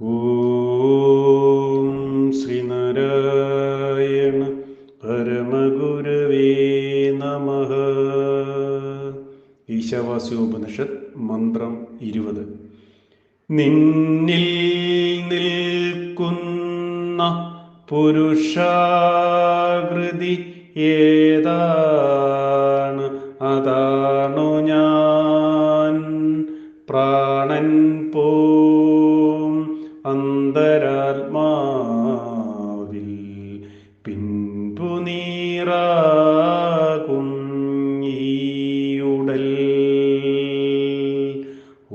ഓം പരമഗുരവേ മന്ത്രം ഇരുപത്. നിന്നിൽ നിൽക്കുന്ന പുരുഷാകൃതി ഏതാണ്? അതാണു ഞാൻ? പ്രാണൻ പോം അന്തരാത്മാവിൽ പിൻപു നീറാകും ഈയുടൽ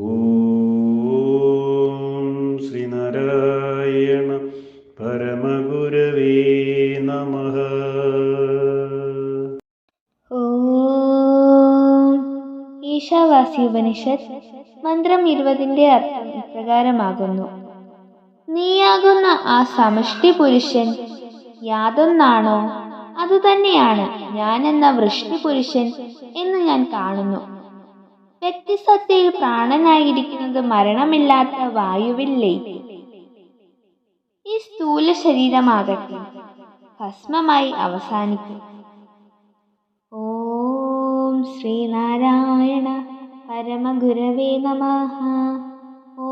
ഓം ശ്രീനാരായണ പരമഗുരവേ നമഃ. ഈശാവാസി ഉപനിഷത്ത് മന്ത്രം ഇരുപതിന്റെ അർത്ഥം ഇപ്രകാരമാകുന്നു. നീയാകുന്ന ആ സമഷ്ടി പുരുഷൻ യാതൊന്നാണോ? അതുതന്നെയാണ് ഞാനെന്ന വൃഷ്ടി പുരുഷൻ എന്ന് ഞാൻ കാണുന്നു. വ്യക്തിസത്തയിൽ പ്രാണനായിരിക്കുന്നത് മരണമില്ലാത്ത വായുവിൽ ലയിക്കും ഈ സ്ഥൂല ശരീരമാകട്ടെ ഭസ്മമായി അവസാനിക്കും. ഓം ശ്രീനാരായണ പരമഗുരവേ നമഃ.